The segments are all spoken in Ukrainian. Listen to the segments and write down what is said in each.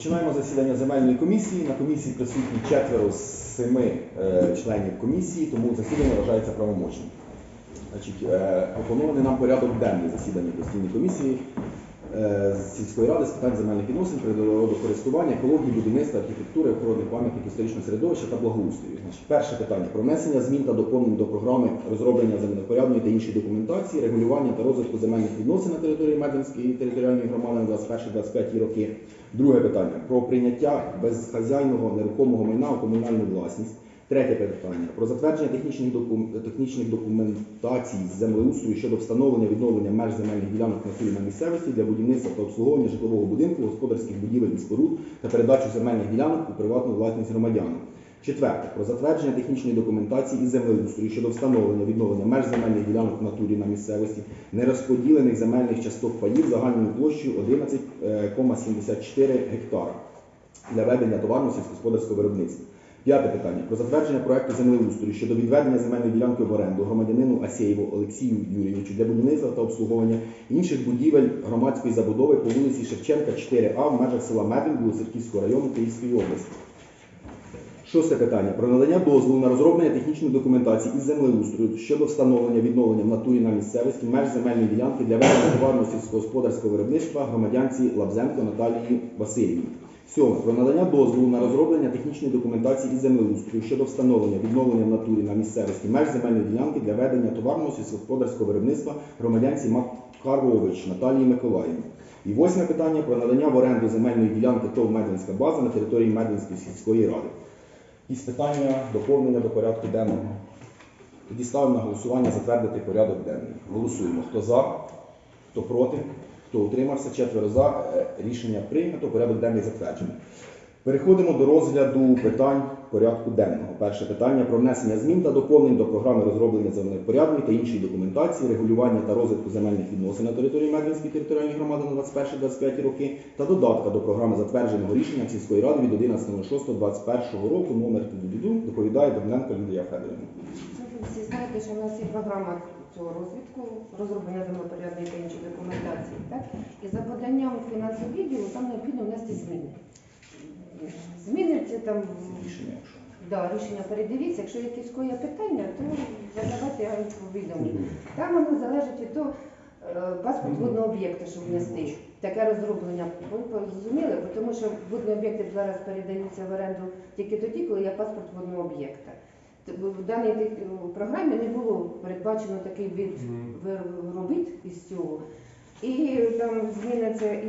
Починаємо засідання земельної комісії. На комісії присутні четверо з семи е, членів комісії, тому засідання вважається правомочним. Значить, е, пропонований нам порядок денний засідання постійної комісії е, сільської ради з питань земельних відносин, природокористування, екології, будівництва, архітектури, охорони пам'яток історичного середовища та благоустрою. Значить, перше питання про внесення змін та доповнень до програми розроблення землепорядної та іншої документації, регулювання та розвитку земельних відносин на території Медвинської територіальної громади на 21-25 роки. Друге питання про прийняття безхазяйного нерухомого майна у комунальну власність. Третє питання про затвердження технічних, докум... технічних документацій з землеустрою щодо встановлення відновлення меж земельних ділянок на місцевості для будівництва та обслуговування житлового будинку, господарських будівель і споруд та передачу земельних ділянок у приватну власність громадянам. Четверте про затвердження технічної документації із землеустрою щодо встановлення відновлення меж земельних ділянок в натурі на місцевості, нерозподілених земельних часток паїв загальною площею 11,74 гектара для ведення товарного сільськогосподарського виробництва. П'яте питання про затвердження проекту землеустрою щодо відведення земельної ділянки в оренду громадянину Асєєву Олексію Юрійовичу для будівництва та обслуговування інших будівель громадської забудови по вулиці Шевченка, 4А в межах села Медвін Білоцерківського району Київської області. Шосте питання про надання дозволу на розроблення технічної документації із землеустрою щодо встановлення відновлення в натурі на місцевості меж земельної ділянки для ведення товарного сільськогосподарського виробництва громадянці Лабзенко Наталії Васильівні. Сьоме про надання дозволу на розроблення технічної документації із землеустрою щодо встановлення відновлення в натурі на місцевості меж земельної ділянки для ведення товарного сільськогосподарського виробництва громадянці Макарович Наталії Миколаївні. І восьме питання про надання в оренду земельної ділянки ТОВ Медвинська база на території Медвинської сільської ради. Якісь питання, доповнення до порядку денного. Тоді ставимо на голосування затвердити порядок денний. Голосуємо. Хто за, хто проти, хто утримався, четверо за. Е, Рішення прийнято, порядок денний затверджений. Переходимо до розгляду питань порядку денного. Перше питання про внесення змін та доповнень до програми розроблення землепорядної та іншої документації, регулювання та розвитку земельних відносин на території Медвинської територіальної громади на 21-25 роки та додатка до програми затвердженого рішення сільської ради від 11.06.21 року номер ТДД доповідає Давненко Лідія Федорівна. Всі знаєте, що в нас є програма цього розвитку, розроблення землепорядної та іншої документації. Так? І за поданням фінансового відділу там необхідно внести зміни. Зміни це там Рішення, якщо. да, рішення передивіться. Якщо якісь є питання, то задавайте я повідомлю. Там воно залежить від того, е, паспорт водного об'єкта, щоб внести. Таке розроблення. Ви зрозуміли? Бо Тому що водні об'єкти зараз передаються в оренду тільки тоді, коли є паспорт водного об'єкта. В даній програмі не було передбачено такий вид робіт із цього. І там зміни це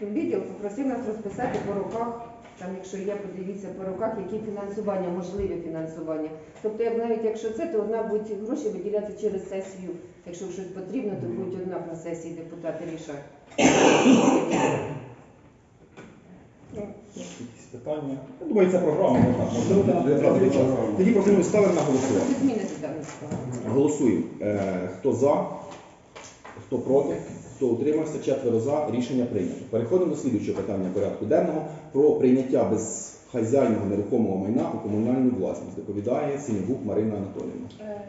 і відділ попросив нас розписати по роках. Там, якщо є, подивіться по роках, які фінансування, можливе фінансування. Тобто, як навіть якщо це, то одна будуть гроші виділяти через сесію. Якщо щось потрібно, то будуть однак на сесії депутати рішати. Якісь питання? Я думаю, це програма, можливо. Тоді пропоную ставимо на голосування. Зміни програми. Голосуємо. Е, Хто за, хто проти, хто утримався, четверо за. Рішення прийнято. Переходимо до слідуючого питання порядку денного про прийняття безхазяйного нерухомого майна у комунальну власність. Доповідає Синігук Марина Анатоліївна. Е,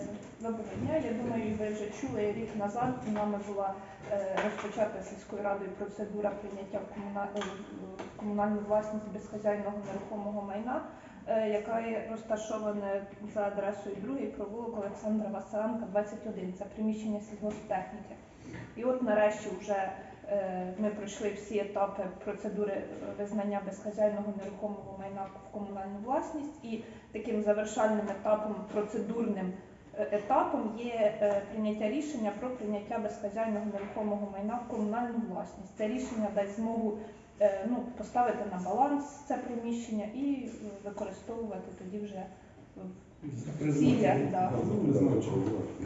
Доброго дня. Я думаю, ви вже чули рік назад. Нами була е, розпочата сільською радою процедура прийняття в е, комунальну власність безхазяйного нерухомого майна, яка є розташована за адресою 2 провулок Олександра Василенка, 21. Це приміщення сільгосптехніки. І от нарешті вже е, ми пройшли всі етапи процедури визнання безхазяйного нерухомого майна в комунальну власність і таким завершальним етапом процедурним е, етапом є е, прийняття рішення про прийняття безхазяйного нерухомого майна в комунальну власність. Це рішення дасть змогу ну, поставити на баланс це приміщення і використовувати тоді вже в цілях.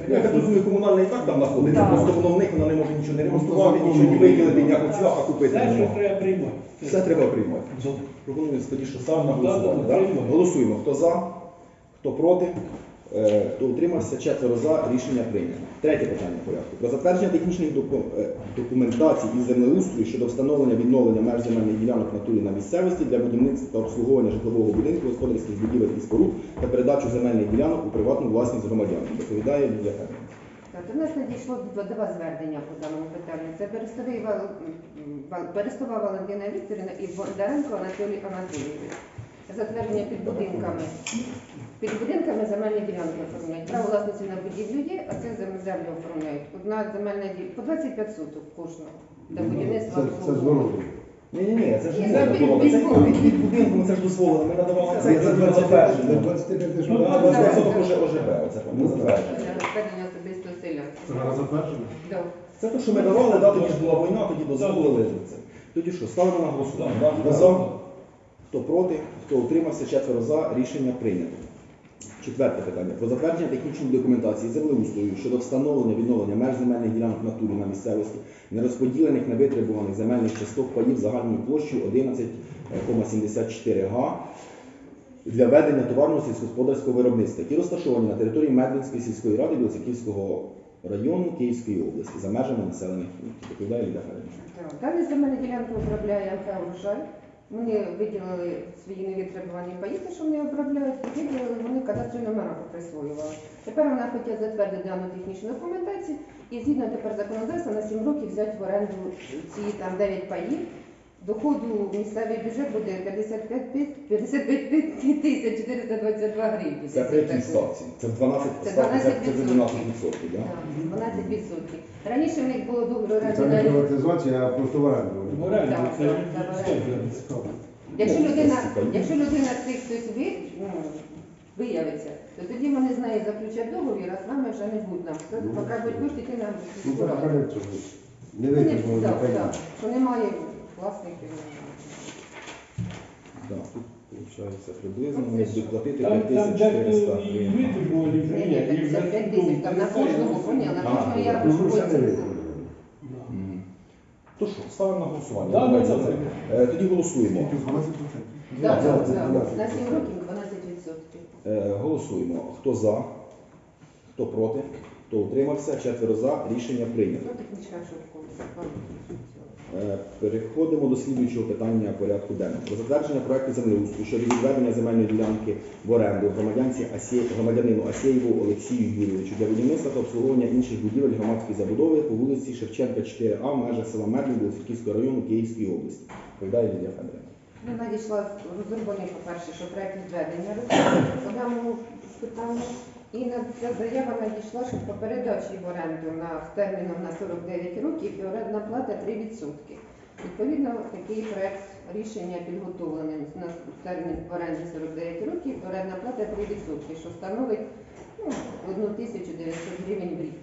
Я так розумію, комунальний і так там знаходиться, просто воно в них вона не може нічого не ремонтувати, нічого не виділити, ніякого а купити. Все, що треба приймати. Все треба приймати. Пропоную тоді, що сам на Да, голосування. да, да? приймемо. Голосуємо. Хто за, хто проти, хто утримався, четверо за. Рішення прийнято. Третє питання порядку. Про затвердження технічних е, документацій із землеустрою щодо встановлення відновлення меж земельних ділянок натурі на місцевості для будівництва та обслуговування житлового будинку, господарських будівель і споруд та передачу земельних ділянок у приватну власність громадян. Доповідає Федорівна. Так, До нас надійшло два, звернення по даному питанню. Це. Берестова Валентина Вікторівна і Бондаренко Анатолій Анатолійович. Затвердження під будинками. Під будинками земельні ділянки оформляють. Право власності на будівлю є, а це зем- землю оформляють. Одна земельна ділянка по 25 суток кожного. Для будівництва Це, це здорово. Ні, ні, ні, це ж не це можна під- Це будинком. будинку, ми це ж дозволили. Ми надавали це, Це це для затверджено. 25 Ну, Ну, 25 так. ОЖ- ОЖБ, оце там, затверджено. Розпорядження особистого селя. Зараз затверджено? Це те, що ми давали, да, тоді ж була війна, тоді дозволили це. Тоді що, ставимо на голосування. Хто за, хто проти, хто утримався, четверо за, рішення прийнято. Четверте питання. Про затвердження технічної документації землеустрою щодо встановлення відновлення меж земельних ділянок натурі на місцевості, нерозподілених невитребуваних земельних часток паїв загальною площею 11,74 га для ведення товарного сільськогосподарського виробництва, які розташовані на території Медвинської сільської ради Білоцерківського району Київської області за межами населених пунктів. Доповідає Ліда. Так, Далі земельна ділянка обробляє МК «Урожай». Вони виділили свої невитребувані паї, те, що вони обробляють, і виділили вони кадастрові номера присвоювали. Тепер вона хоче затвердити дану технічну документацію і згідно тепер законодавства на 7 років взяти в оренду ці там 9 паїв. Доходу місцевий бюджет буде 55 тис- 55 тисяч 422 гривні. Це при якій ставці? Це 12 Це ставці, це, це 12%. 12 відсотків, так? Так, 12%. Раніше в них було оренди Це не приватизація, а просто в оренду. В Так, це так, так, відсоток. Якщо Ну, людина, якщо людина з цих хтось ви, ну, виявиться, то тоді вони з нею заключать договір, а з нами вже не будуть нам. Це Ну, поки будуть будуть нам Ну, раду. кажуть, що не Вони- витримали так, так, Що немає власників. Так, тут виходить приблизно Ну, вони це будуть що? платити Там, там 5400 дехто і гривень. витребували вже Ні, ні, ні, і вже 55 тисяч, там на кожного, поняла, на А, кожного я Ну, не оцінку. Мгм. То що, ставимо на голосування. Да, Давайте да, це. Е, Тоді голосуємо. Так, так, так. На 7 років 12%. Е, Голосуємо. Хто за, хто проти, хто утримався, четверо за, рішення прийнято. Ну, технічна шутка. Е, Переходимо до слідуючого питання порядку денного. Про затвердження проекту землеустрою щодо відведення земельної ділянки в оренду громадянці Асє... громадянину Асєєву Олексію Юрійовичу для будівництва та обслуговування інших будівель громадської забудови по вулиці Шевченка 4А в межах села Медлін Білоцерківського району Київської області. Відповідає Лідія Федорівна. Ну, надійшла розроблений, по-перше, що проект відведення по даному питанню. І на ця заява надійшла, що по передачі в оренду на з терміном на 49 років і орендна плата 3%. Відповідно, такий проект рішення підготовлений на термін в оренді 49 років, орендна плата 3%, що становить ну, 1900 гривень в рік.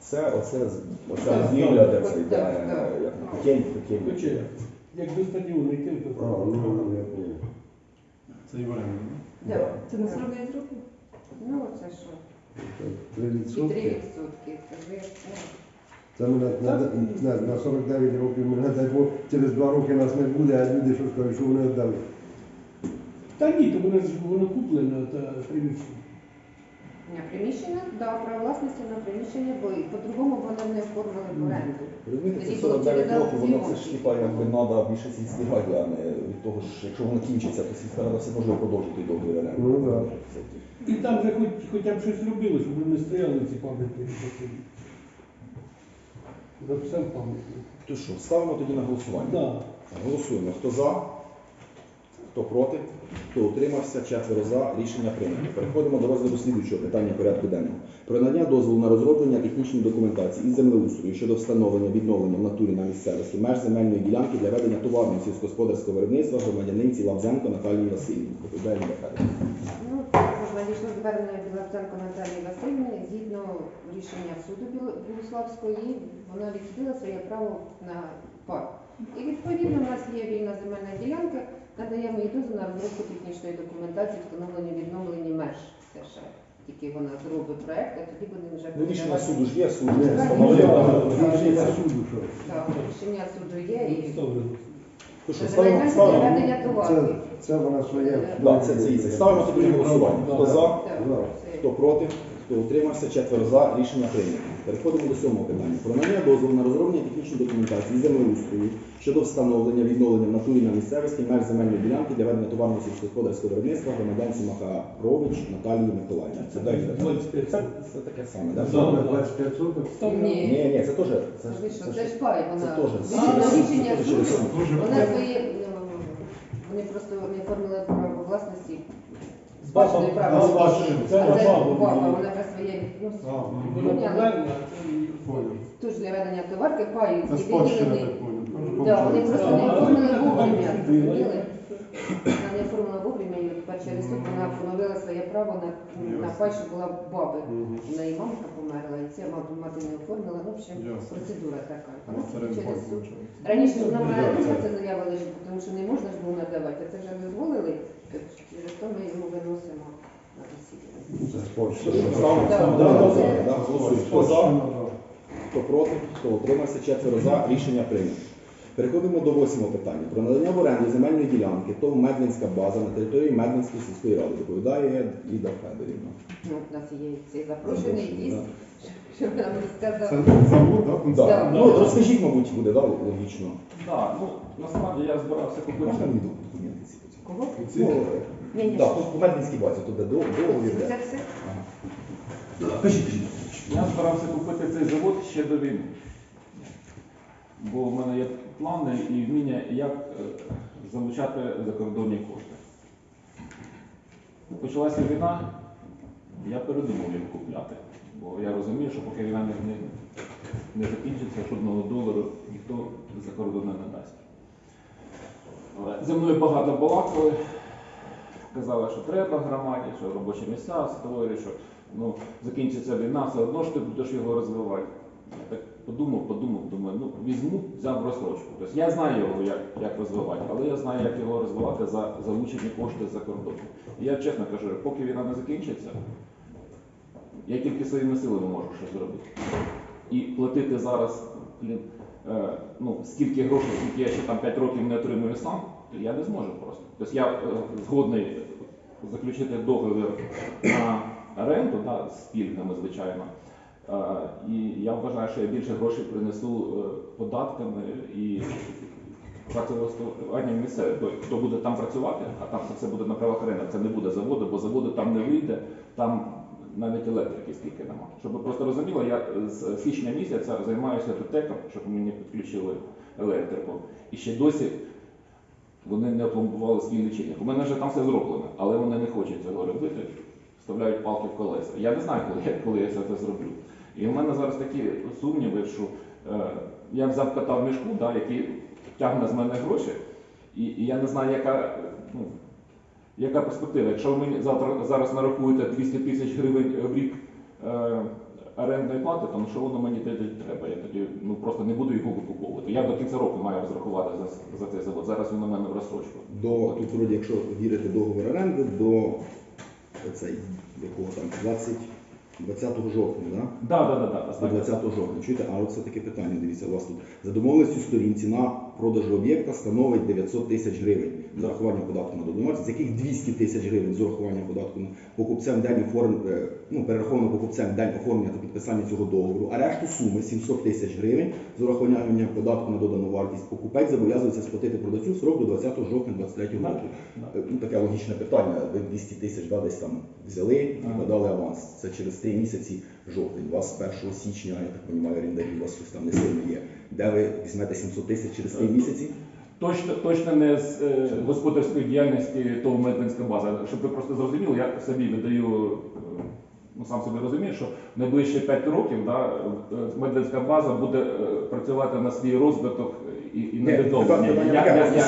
Це оце, з- оця Так, будівля, де це йде, так, так. е, як пекень, пекень. Як до стадіону йти, А, то ну, я понял. це і в оренду. Да. Це на 49 років? Ну, це що? Три 3%. відсотки. Це ви, ну, Це ми на, на, на, на 49 років ми не дай Бог, через два роки нас не буде, а люди що скажуть, що вони віддали. Та ні, то воно ж воно куплено та приміщення. Приміщення, да, право власності на приміщення, бо і по-другому вони не оформили в оренду. Розумієте, це 49 років, воно це ж типа якби треба більше сільській раді, а не від того ж, якщо воно кінчиться, то сільська рада все може продовжити договір оренди. Ну, да. І там же хоч, хоча б щось робили, щоб вони не стояли ці пам'ятники. Записав пам'ятник. То що, ставимо тоді на голосування? Да. Голосуємо. Хто за, хто проти, хто утримався, четверо за, рішення прийнято. Переходимо до розгляду слідуючого питання порядку денного. Про надання дозволу на розроблення технічної документації із землеустрою щодо встановлення відновлення в натурі на місцевості меж земельної ділянки для ведення товарного сільськогосподарського виробництва громадянинці Лавзенко Наталії Васильівні. Доповідає. Ну, надійшло звернення Білоценко Наталії Васильівни згідно рішення суду Біло- Богуславської, вона відхилила своє право на парк. І відповідно у нас є вільна земельна ділянка, надаємо дозвіл на розробку технічної документації, встановлення відновлення меж. Це ще тільки вона зробить проект, а тоді будемо вже Ну, рішення суду ж є, суд вже встановив. рішення Рішення суду, що? Так, рішення суду є і То що, ставимо, Земельна ставимо? відведення Це, вона своє. Да, це, це, це. Ставимо тоді на голосування. Хто за, Так, хто проти, Хто утримався, четверо за, рішення прийнято. Переходимо до сьомого питання. Про надання дозволу на розроблення технічної документації з землеустрою щодо встановлення відновлення в натурі на місцевості меж земельної ділянки для ведення товарного сільськогосподарського виробництва громадянці Махарович Наталії Миколаївні. Це дай 25 це, це таке саме, да? Да. 25 соток. Ні. Ні, це теж. Це, ж пай, вона. це теж. Рішення суду, вона вони просто не оформили право власності. Спадщини право. це баба, вона своє, ну, Воно поняли? Понял. Тож для ведення товарки Це і спадщина, виділені. так понял. Да, вони просто не оформили вовремя, а, зрозуміли? Вона не оформила вовремя, і тепер через суд вона поновила своє право на, на пай, що була баби. Мгм. У неї мамка померла, і це мабуть, мати не оформила. Ну, в общем, Ясно. процедура така. Вона Ну, собі це через суд. виходить. Раніше ж Ну, має да, це- заява лежить, тому що не можна ж було надавати, а це вже дозволили, через то ми його виносимо Хто за? Хто проти, хто утримався, четверо за, рішення прийнято. Переходимо до восьмого питання. Про надання в оренду земельної ділянки ТОВ Медвинська база на території Медвинської сільської ради. Доповідає Ліда Федорівна. Ну, у нас є цей запрошений гість, Да. що нам Це розказав. завод. Да. Да. Ну, розкажіть, мабуть, буде, да, логічно. Так, ну насправді я збирався купити. Можна мені документи ці? Кого? Ну, Ні, ні. так, по Медвинській базі, туди до- договір. Це все? Кажіть, кажіть. Я збирався купити цей завод ще до війни. Бо в мене є плани і вміння, як е, залучати закордонні кошти. Почалася війна, я передумав їх купляти. Бо я розумію, що поки війна не, не, не закінчиться, жодного долару ніхто за кордону не дасть. Але зі мною багато балакали, казали, що треба громаді, що робочі місця створює, що ну, закінчиться війна, все одно ж ти будеш його розвивати. Я так подумав, подумав, думаю, ну візьму, взяв розстрочку. Тобто я знаю його, як, як розвивати, але я знаю, як його розвивати за залучені кошти за кордон. І я чесно кажу, поки війна не закінчиться, я тільки своїми силами можу щось зробити. І платити зараз, блін, е, ну, скільки грошей, скільки я ще там 5 років не отримую сам, я не зможу просто. Тобто я е, згодний заключити договір на оренду да, з пільгами, звичайно. Е, І я вважаю, що я більше грошей принесу е, податками і працевлаштуванням місцевих. Хто буде там працювати, а там це все буде на правах оренди, це не буде заводу, бо заводу там не вийде, там навіть електрики скільки нема. Щоб ви просто розуміли, я з січня місяця займаюся ТТЕКом, щоб мені підключили електрику. І ще досі вони не опломбували свій лічильник. У мене вже там все зроблено, але вони не хочуть цього робити, вставляють палки в колеса. Я не знаю, коли, я- коли я все це зроблю. І в мене зараз такі сумніви, що е, я взяв кота в мішку, да, який тягне з мене гроші, і, і я не знаю, яка, ну, яка перспектива. Якщо ви мені завтра зараз нарахуєте 200 тисяч гривень в рік е, орендної плати, то ну, що воно мені тоді треба? Я тоді ну, просто не буду його викуповувати. Я до кінця року маю розрахувати за, за цей завод. Зараз він у мене в розстрочку. До, тут вроді, якщо вірити договор оренди, до оцей, якого там, 20, 20 жовтня, да? Да, да, да, да. До останнє. 20 жовтня. Чуєте, а от це таке питання, дивіться, у вас тут. За домовленістю сторін ціна продажу об'єкта становить 900 тисяч гривень з урахуванням податку на додану вартість, з яких 200 тисяч гривень з урахуванням податку на покупцем день оформ... е, ну, перераховано покупцем день оформлення та підписання цього договору, а решту суми 700 тисяч гривень з урахуванням податку на додану вартість покупець зобов'язується сплатити продавцю в строк до 20 жовтня 23 року. Е, Ну, таке логічне питання. Ви 200 тисяч да, десь там взяли і подали аванс. Це через 3 місяці жовтень. У вас 1 січня, я так розумію, орендарі у вас щось там не сильно є. Де ви візьмете 700 тисяч через 3 місяці? Точно, точно не з е, господарської діяльності ТОВ Медвинська база. Щоб ви просто зрозуміли, я собі видаю, е, ну сам собі розумію, що найближчі 5 років да, е, Медвинська база буде е, працювати на свій розвиток і, і я- я-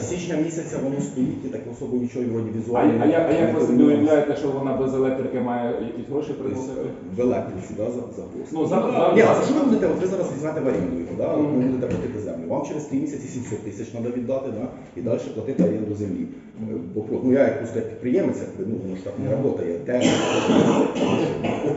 січня, місяця воно стоїть і так особо нічого вроді візуально. а, як- а як ви собі уявляєте, що вона без електрики має якісь гроші приносити? В електриці, да, за, за послуги. Ну, зараз, Ні, а за що ви будете? От ви зараз візьмете в оренду його, да? Ви будете платити землю. Вам через 3 місяці 700 тисяч треба віддати, да? і далі платити оренду землі. Е, ну, я як просто як підприємець, якби, ну, воно ж так не працює. Те,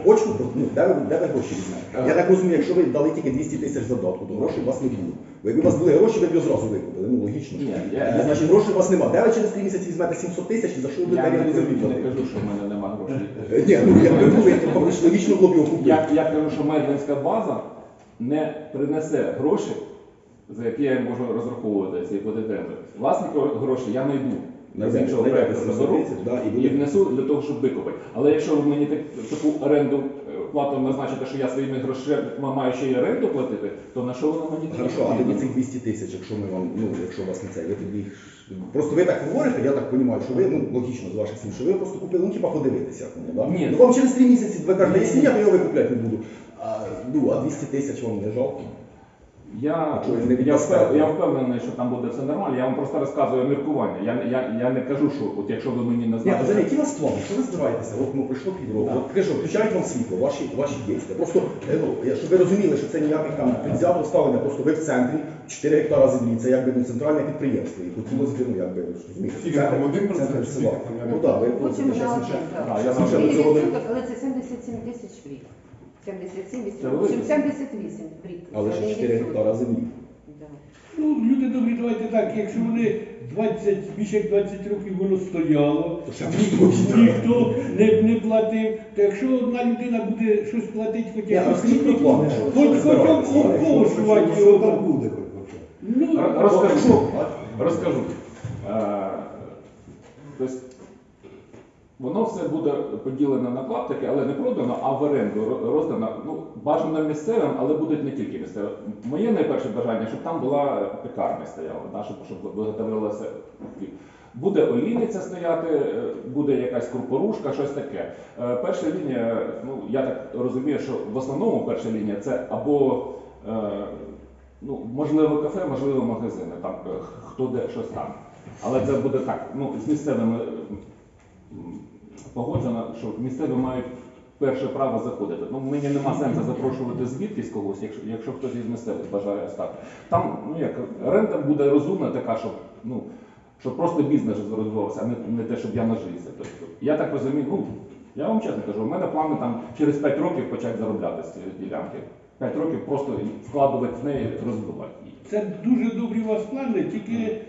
очку, ну, де, ви, де ви гроші візьмете? Я так розумію, якщо ви дали тільки 200 тисяч задатку, то грошей у вас не було. Бо якби у вас були гроші, ви б його зразу викупили. Ну логічно. ж. Ні, Е, я- Значить, грошей у вас немає. Де ви через 3 місяці візьмете 700 тисяч і за що ви Я не, оренду землі не платити? кажу, що в мене немає грошей. Е, Ні, ну якби були, то фактично логічно було б його купити. Я, я кажу, що медвинська база не принесе гроші, за які я можу розраховувати ці платити ренту. Власні гроші я знайду. З іншого 700 заберу да, і внесу для того, щоб викупити. Але якщо ви мені так, таку оренду е, плату назначите, що я своїми грошима маю ще й оренду платити, то на що воно мені Хорошо, а тоді цих 200 тисяч, якщо ми вам, ну, якщо у вас не це, ви тоді. Просто ви так говорите, я так розумію, що ви, ну, логічно з ваших слів, що ви просто купили, ну, типа подивитися, як да? Ні. Ну вам через 3 місяці ви кажете, якщо ні, то я його викупляти не буду. А, ну, а 200 тисяч вам не жалко? Я, не я, впев- я впевнений, що там буде все нормально. Я вам просто розказую міркування. Я, я, я не кажу, що от якщо ви мені не Ні, знаєте. взагалі, які у вас плани? Що ви збираєтеся? От ну, пройшло півроку. От кажу, включають вам світло, ваші, ваші дії. Просто, е, ну, я- щоб ви розуміли, що це ніяких там підзято ставлення, просто ви в центрі, 4 гектара землі, це якби ну, центральне підприємство. І хотілося б, ну, якби, ви розумієте, там, один процент центр села. Ну так, ви зараз відсоток, але це 77 тисяч в рік. 77, Це велике. 78 в рік. Але ж 4 відсоток. гектара землі. Да. Ну, люди добрі, давайте так, якщо вони 20, більше як 20 років воно стояло, То ще ніхто не, не платив, то якщо одна людина буде щось платити, хоч про плани, що- що хоч ви хоч збираєтеся? обкошувати Що його. там буде хоч вообще? Ну, Р- Розкажу. Розкажу. Е, Тобто, воно все буде поділено на клаптики, але не продано, а в оренду ро- роздано. Ну, бажано місцевим, але будуть не тільки місцеві. Моє найперше бажання, щоб там була пекарня стояла, да, щоб, щоб виготовлялося. Буде олійниця стояти, е, буде якась крупорушка, щось таке. Е, Перша лінія, ну я так розумію, що в основному перша лінія це або е, ну, можливо кафе, можливо магазини, там хто де щось там. Але це буде так, ну, з місцевими погоджено, що місцеві мають перше право заходити. Ну, мені нема сенсу запрошувати звідкись когось, якщо, якщо хтось із місцевих бажає стати. Там, ну як, рента буде розумна така, щоб, ну, щоб просто бізнес розвивався, а не, не те, щоб я нажився. Тобто, я так розумію, ну, я вам чесно кажу, у мене плани там через 5 років почати заробляти з цієї ділянки. 5 років просто вкладувати в неї, розвивати її. Це дуже добрі у вас плани, тільки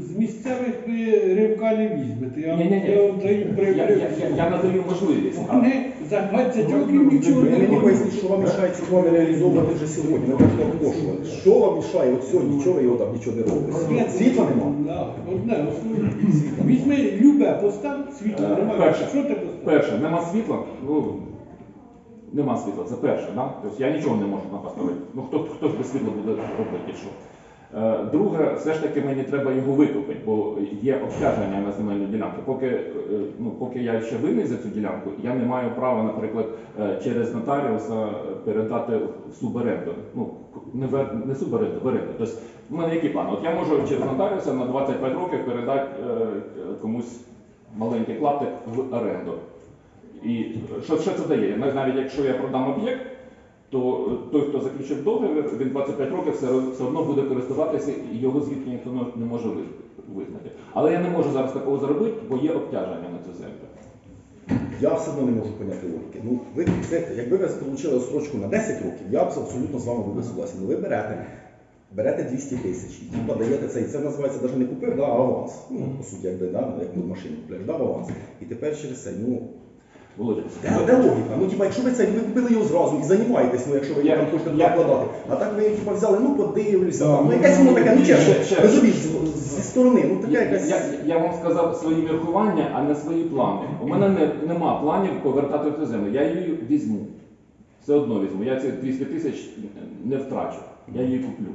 з місцевих ви ривка не візьмете. Я, Ні-ні-ні. я вам даю при, Я, я, я, я надаю можливість. а- Вони за 20 років нічого Ви не мені поясніть, що вам мішає ці плани реалізовувати вже сьогодні, ми просто. Що вам мішає от сьогодні, чого ви його там нічого не робите? Світла нема? Да, одне основне. Візьми любе, постав світло, Е, немає. перше. Що ти поставив? Перше, нема світла. Ну, нема світла, це перше. Да? Тобто я нічого не можу там поставити. Ну, хто, хто ж без світла буде робити що? Е, Друге, все ж таки мені треба його викупити, бо є обтяження на земельну ділянку. Поки, е, ну, поки я ще винний за цю ділянку, я не маю права, наприклад, е, через нотаріуса передати в суборенду. Ну, не, в, не суборенду, в оренду. Тобто, в мене який план? От я можу через нотаріуса на 25 років передати комусь маленький клаптик в оренду. І що, що це дає? Навіть якщо я продам об'єкт, то е, той, хто заключив договір, він 25 років все, одно буде користуватися і його звідки ніхто не- може визнати. Але я не можу зараз такого зробити, бо є обтяження на цю землю. Я все одно не можу поняти логіки. Ну, ви, це, якби ви отримали строчку на 10 років, я б абсолютно з вами був согласен. Ну, ви берете, берете 200 тисяч і типа даєте це, і це називається навіть не купив, да, а аванс. Ну, по суті, якби, да, як ти машину купляєш, дав аванс. І тепер через це, ну, Володя, де, логіка? Ну, типа, якщо ви це, ви купили його зразу і займаєтесь, ну, якщо ви Я- там хочете я- вкладати. А так ви типа взяли, ну, подивлюся, Да, там, ну, ну, якась воно таке, ну, чесно, ще- ще- розумієш, з- зі сторони, ну, така я, якась... я, я вам сказав свої міркування, а не свої плани. У мене не, нема планів повертати цю землю. Я її візьму. Все одно візьму. Я ці 200 тисяч не втрачу. Я її куплю.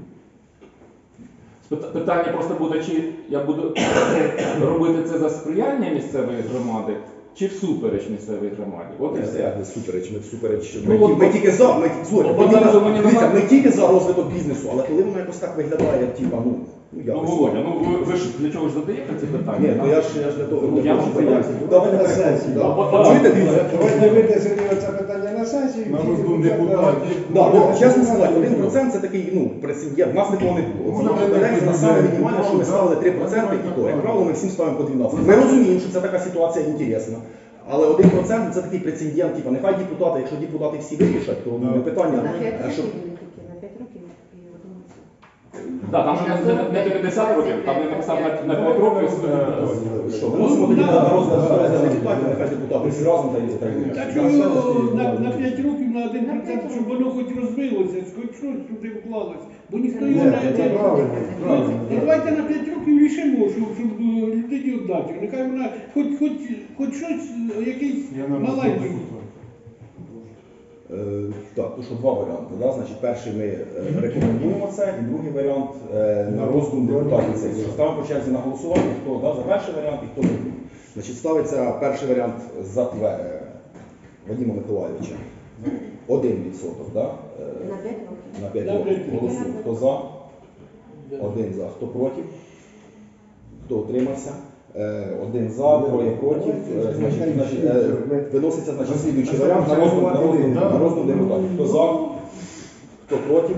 Спит- Питання просто буде, чи я буду робити це за сприяння місцевої громади, чи всупереч місцевій громаді. От і все. супереч, ми всупереч. Ну, Ми, от- ми тільки за, ми, слухайте, От ми, одразу тільки- мені дивіться, ми тільки за розвиток бізнесу, але коли воно якось так виглядає, типа, ну, ну Ну, якось. Володя, ну ви, ви ж для чого ж задаєте це питання? Ні, ну я ж, я ж для того. Ну, я вам поясню. Ну, давайте На переходимо. сесії. Да. От- от- Чуєте, дивіться? Давайте винесемо це на сесію. На тільки розум депутатів. Да, ну, чесно сказати, 1% це такий, ну, є, У нас нікого не було. Це наша на саме ну, мінімальне, що ми ставили 3% і то. Як правило, ми всім ставимо по 12. Ми розуміємо, що це така ситуація інтересна. Але 1% це такий прецедент, типу, нехай депутати, якщо депутати всі вирішать, то ну, не питання, На 5 е, щоб років вони тільки, на 5 років і одиниці. Да, там же не, не- не 90 років, там не написав на, на 5 років. е, Що, виносимо тоді на розгляд на депутатів, нехай депутати разом та й та Так на, на 5 років на 1%, щоб воно хоч розбилося, хоч щось сюди вклалось. Бо ніхто його Ні, не це правильно, правильно. Ну, Давайте на 5 років рішимо, щоб, щоб е, людині віддати. Нехай вона хоч, хоч, хоч щось, е, якийсь маленький. Е, Так, то що два варіанти. Да? Значить, перший ми е, рекомендуємо це, і другий варіант е, на роздум депутатів сесії. Ставимо по черзі на голосування, хто да, за перший варіант і хто за другий. Значить, ставиться перший варіант за тве е, Вадима Миколайовича. Один відсоток, да? е, На 5 років. на 5 На років. п'ять років. Голосуємо. Хто за? Один за. Хто проти? Хто утримався? Е, Один за, троє проти. Е, Значить, е, виноситься значить, слідуючий варіант на розгляд депутатів. Хто за? Хто проти?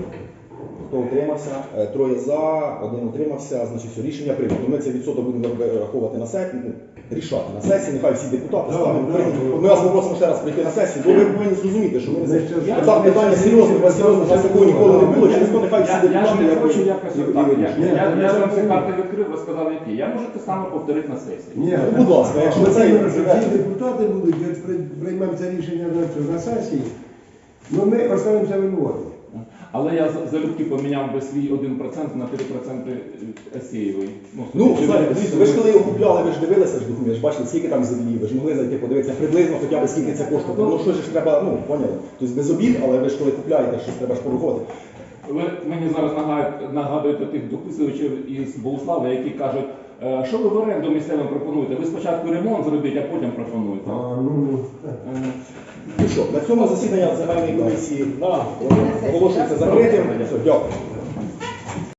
Хто утримався? Е, Троє за, один утримався, значить все, рішення прийнято. Ми цей відсоток будемо враховувати на сесії, ну, рішати на сесії, нехай всі депутати Да, ставлять. да, Ми да. вас попросимо ще раз прийти на сесію, бо ви повинні зрозуміти, що ми не Ми ще- питання, питання серйозне, вас серйозно, вас такого ніколи не було, через то нехай всі Я, я ж депутати не хочу якось як ви так. Я, я, я, вам ці карти відкрив, розказав які. Я можу те саме повторити на сесії. Ні, Ну, будь ласка, якщо це Володимир, всі депутати будуть, при- приймемо це рішення на, на сесії, ну ми останемося винуваті. Але я за- залюбки поміняв би свій 1% на 3% Есієвий. Ну, знаєте, дивіться, ви ж коли його купляли, ви ж дивилися ж документи, ж бачили, скільки там землі, ви ж могли зайти подивитися приблизно хоча б скільки це коштує. Ну що ж треба, ну, поняли. Тобто без обід, але ви ж коли купляєте, щось треба ж порахувати. Ви мені зараз нагадуєте, тих дописувачів із Богослава, які кажуть, «Е, що ви в оренду місцевим пропонуєте? Ви спочатку ремонт зробіть, а потім пропонуєте. А, ну, Е, Ну що, на цьому засідання земельної комісії оголошується закритим. Дякую.